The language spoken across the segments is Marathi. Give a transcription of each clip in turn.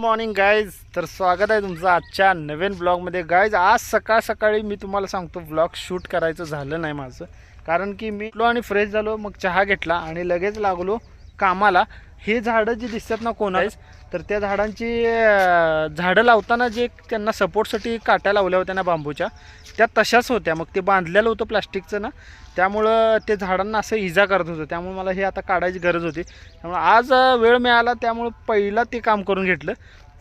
Morning guys. तर स्वागत आहे तुमचं आजच्या नवीन ब्लॉगमध्ये. गाईज आज सकाळ सकाळी मी तुम्हाला सांगतो ब्लॉग शूट करायचं झालं नाही माझं. कारण की मी उठलो आणि फ्रेश झालो मग चहा घेतला आणि लगेच लागलो कामाला. हे झाडं जी दिसतात ना कोणा तर त्या झाडांची झाडं लावताना जे त्यांना सपोर्टसाठी काट्या लावल्या होत्या ना बांबूच्या त्या तशाच होत्या. मग ते बांधलेलं होतं प्लास्टिकचं ना त्यामुळं ते झाडांना असं इजा करत होतं. त्यामुळे मला हे आता काढायची गरज होती. त्यामुळे आज वेळ मिळाला त्यामुळं पहिला ते काम करून घेतलं.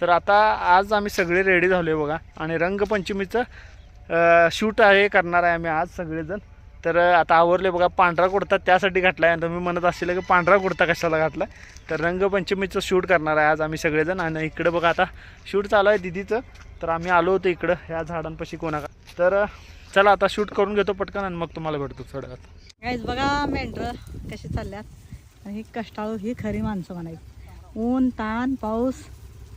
तर आता आज आम्ही सगळे रेडी झालो आहे बघा. आणि रंगपंचमीचं शूट आहे करणार आहे आम्ही आज सगळेजण. तर आता आवरले बघा पांढरा कुर्ता त्यासाठी घातला आहे आणि तुम्ही म्हणत असेल की पांढरा कुर्ता कशाला घातला? तर रंगपंचमीचं शूट करणार आहे आज आम्ही सगळेजण. आणि इकडं बघा आता शूट चालू आहे दिदीचं. तर आम्ही आलो होतो इकडं ह्या झाडांपाशी कोणा तर चला आता शूट करून घेतो पटकन आणि मग तुम्हाला भेटतो थोड्या वेळात. गाईज बघा मेंढर कशी चालल्यात. आणि ही कष्टाळू ही खरी माणसं म्हणायची. ऊन ताण पाऊस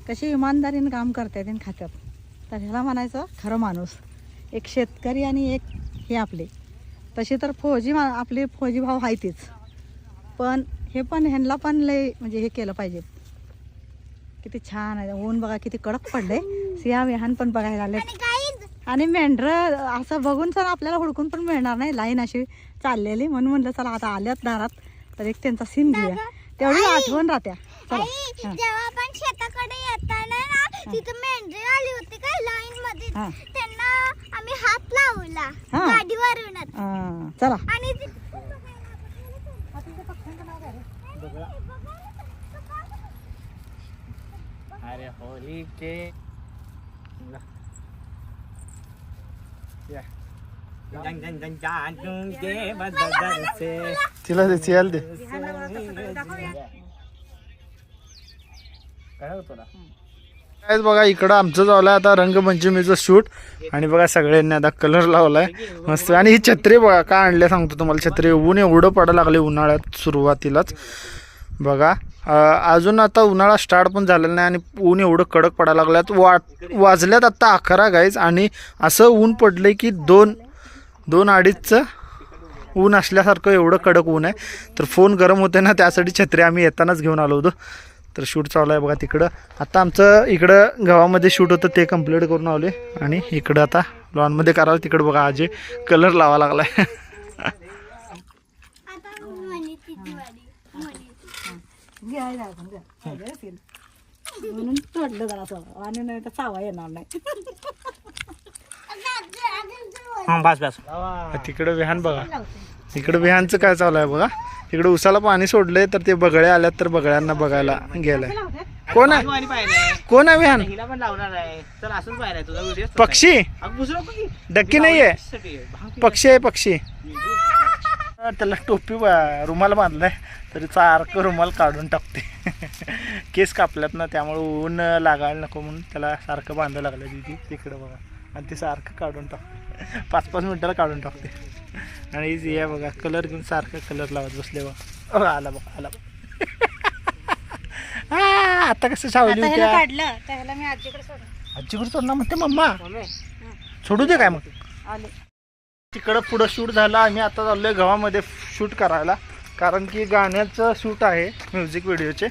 कशी इमानदारीने काम करतात आणि खात्यात. तर ह्याला म्हणायचं खरं माणूस. एक शेतकरी आणि एक हे आपले. तसे तर फौजी मा आपले फौजी भाव आहेतच पण हे पण ह्यांना पण लय म्हणजे हे केलं पाहिजे. किती छान आहे. ऊन बघा किती कडक पडले सिया विहान पण बघायला आले आणि मेंढरं असं बघून तर आपल्याला हुडकून पण मिळणार नाही. लाईन अशी चाललेली. म्हणून म्हणलं चला आता आल्यात दारात. तर एक त्यांचा सीन घेऊया. तेवढी आठवण राहत्या. चला. हा. शेताकडे येताना तिथं मेंढरे आली होती काय लाईन मध्ये. हा. त्यांना आम्ही हात लावला हा. गाडीवरूनच हा, चला. आणि ती- अरे होली के जंग जंग जंग जागून के बदल से। तिला दे चियाल दे. काय होतो ना काय बघा इकडं आमचं झालं आता रंगपंचमीचं शूट. आणि बघा सगळ्यांनी आता कलर लावलाय. मस्त. आणि ही छत्री बघा का आणल्या सांगतो तुम्हाला. छत्री ऊन एवढं पडायला लागले उन्हाळ्यात सुरुवातीलाच. बघा अजून आता उन्हाळा स्टार्ट पण झालेला नाही आणि ऊन एवढं कडक पडायला लागल्यात. वाट वाजल्यात आता अकरा गाईज आणि असं ऊन पडलंय की दोन दोन अडीचचं ऊन असल्यासारखं एवढं कडक ऊन आहे. तर फोन गरम होते ना त्यासाठी छत्री आम्ही येतानाच घेऊन आलो होतो. तर शूट चालू आहे बघा तिकडं आता आमचं इकडं गावामध्ये शूट होतं ते कंप्लीट करून आले आणि इकडं आता लॉनमध्ये करावं तिकडं बघा आजे कलर लावा घे आहे आपण घे. आहे रे सीन. म्हणून तोडलं जरा असं आणि नाही तर चावा येणार नाही हा बस बस तिकडं विहान बघा इकडं विहानचं काय चालू आहे बघा. तिकडं उसाला पाणी सोडलंय तर ते बगळ्या आल्यात तर बगळ्यांना बघायला गेलाय. कोण आहे? कोण आहे विहान? पक्षी? डक्की नाहीये. पक्षी आहे पक्षी. त्याला टोपी रुमाल बांधलाय. तरी सारखं रुमाल काढून टाकते. केस कापल्यात ना त्यामुळे ऊन लागायला नको म्हणून त्याला सारखं बांधायला लागलं तिथे तिकडं बघा. आणि ते सारखं काढून टाकते. पाच पाच मिनिटाला काढून टाकते. आणि ही आहे बघा. कलर घेऊन सारखं कलर लावत बसले बघा. अहो, आला बघा आला बघा. आता कसं सावली काढलं. मी आजीकडे सोडलं आजीकडे सोडणार म्हणते मम्मा सोडू दे काय मग? आले. तिकडं पुढं शूट झालं. आम्ही आता चाललोय गावामध्ये शूट करायला. कारण की गाण्याचं शूट आहे म्युझिक व्हिडिओचे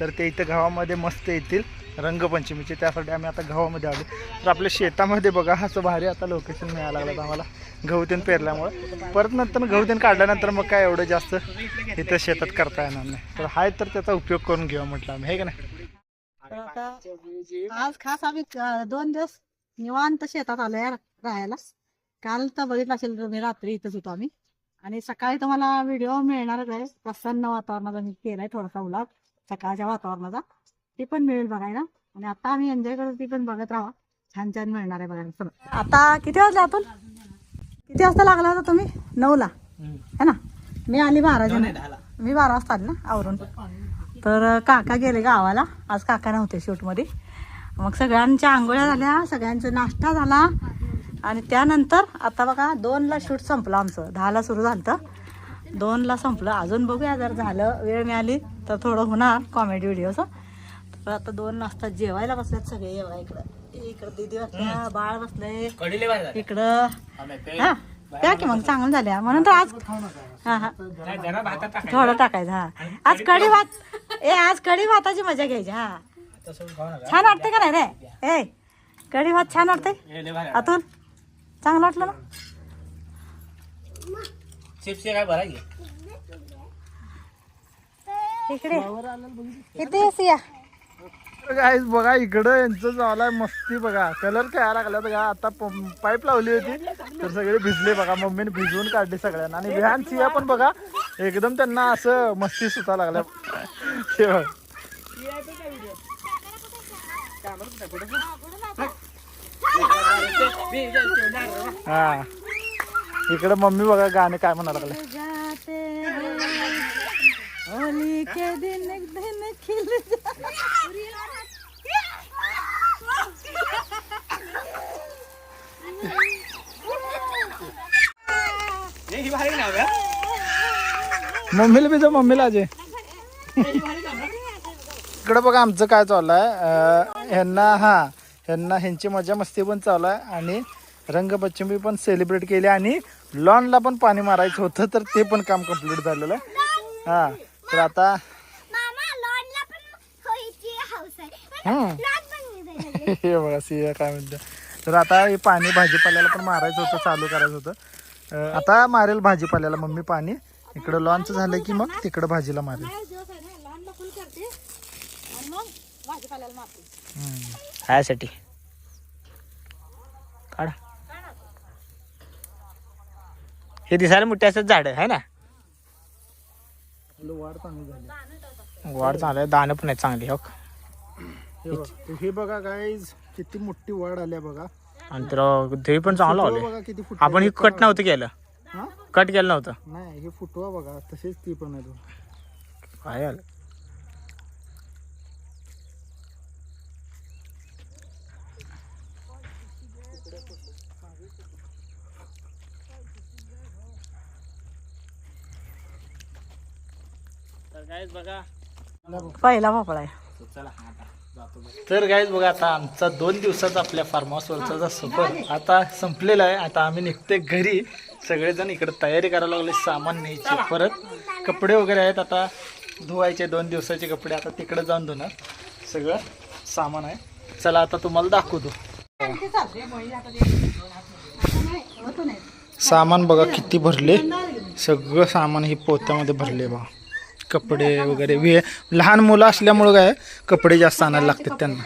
तर ते इथं गावामध्ये मस्त येतील. रंगपंचमीचे त्यासाठी आम्ही आता गावामध्ये आलो. तर आपल्या शेतामध्ये बघा असं भारी आता लोकेशन मिळायला लागलं आम्हाला. गहूतेन पेरल्यामुळं. परत नंतर गहूतेन काढल्यानंतर मग काय एवढं जास्त इथं शेतात करता येणार नाही. तर हाय तर त्याचा उपयोग करून घेऊ म्हटलं आम्ही हे का नाही? आज खास आम्ही दोन दिवस निवांत शेतात आलो यार राहायला. काल तर बघितलं असेल तुम्ही रात्री इथंच होतो आम्ही. आणि सकाळी तुम्हाला व्हिडिओ मिळणारच आहे. प्रसन्न वातावरणाचा मी केलाय थोडासा उलाट सकाळच्या वातावरणाचा. ते पण मिळेल बघायला. आणि आता आम्ही एन्जॉय करत ती पण बघत राहा. छान छान मिळणार आहे बघायला चला. आता किती वाजले आपण? किती वाजता लागला होता तुम्ही? नऊला. है ना? मी आली बाराच्या मी बारा वाजता आली ना आवरून. तर काका गेले गावाला. आज काका नव्हते शूटमध्ये. मग सगळ्यांच्या आंघोळ्या झाल्या सगळ्यांचा नाश्ता झाला. आणि त्यानंतर आता बघा दोनला शूट संपलं आमचं. दहाला सुरू झालं तर दोनला संपलं. अजून बघूया जर झालं वेळ मिळाली तर थोडं होणार कॉमेडी व्हिडिओचं तर आता दोन वाजता जेवायला बसल्यात सगळे. जेवा इकडं. इकडं दीदी बसल्या बाळ बाहेर इकडं. हा त्या की मग चांगलं झाल्या. म्हणून तर आज हा हा. थोडं टाकायचं हा. आज कढी भात ए आज कढी भाताची मजा घ्यायची हा. छान वाटते का नाही रे? ए कढी भात छान वाटते अतुल चांगलं वाटलं ना? चिप्स काय भरायचे इकडे इथे या गायस बघा इकडं यांचं झालाय मस्ती बघा. कलर काय लागला बघा. आता पाईप लावली होती. तर सगळे भिजले बघा. मम्मीने भिजवून काढले सगळ्यांना. आणि विहान सिया पण बघा एकदम त्यांना असं मस्ती सुता लागल्या. हे बघ. हा. इकडं मम्मी बघा गाणे काय म्हणा लागले होली के दिन एक दिन खिल मम्मीला भिजव मम्मीला अजय इकडं बघा आमचं काय चालू आहे. ह्यांना हा ह्यांना ह्यांची मजा मस्ती पण चालू आहे आणि रंगपंचमी पण सेलिब्रेट केली आणि लॉनला पण पाणी मारायचं होतं तर ते पण काम कंप्लीट झालेलं आहे. हा. तर आता. हे बघा सिया काय म्हणते. तर आता हे पाणी भाजीपाल्याला पण मारायचं होतं चालू करायचं होतं. आता मारेल भाजीपाल्याला मम्मी पाणी. इकडं लॉनचं झालं की मग तिकडं भाजीला मारेल. खायासाठी काढा. हे दिसायला मोठे असं झाड आहे ना? वाढ चांगली झाली. वाढ चांगलं आहे दाणं पण आहे चांगली हो. हे बघा हे बघा गाईज किती मोठी वाढ आल्या बघा. आणि तर पण चांगलं फुटवा आपण ही कट नव्हतं केलं? कट केलं नव्हतं. नाही हे फुटवा बघा तसेच ती पण आहे तो. काय झालं बघा. पहिला भोपळा आहे. तर गाईज बघा. आता आमचा दोन दिवसाचा आपल्या फार्म हाऊसवरचा सफर आता संपलेला आहे. आता आम्ही निघते घरी. सगळेजण इकडे तयारी करायला लागले सामान न्यायचे. परत कपडे वगैरे आहेत. आता धुवायचे दोन दिवसाचे कपडे. आता तिकडे जाऊन धुणार. सगळं सामान आहे. चला आता तुम्हाला दाखवतो. सामान बघा किती भरले. सगळं सामान हे पोत्यामध्ये भरले बघा. कपडे वगैरे वे लहान मुलं असल्यामुळं काय कपडे जास्त आणायला लागतात त्यांना.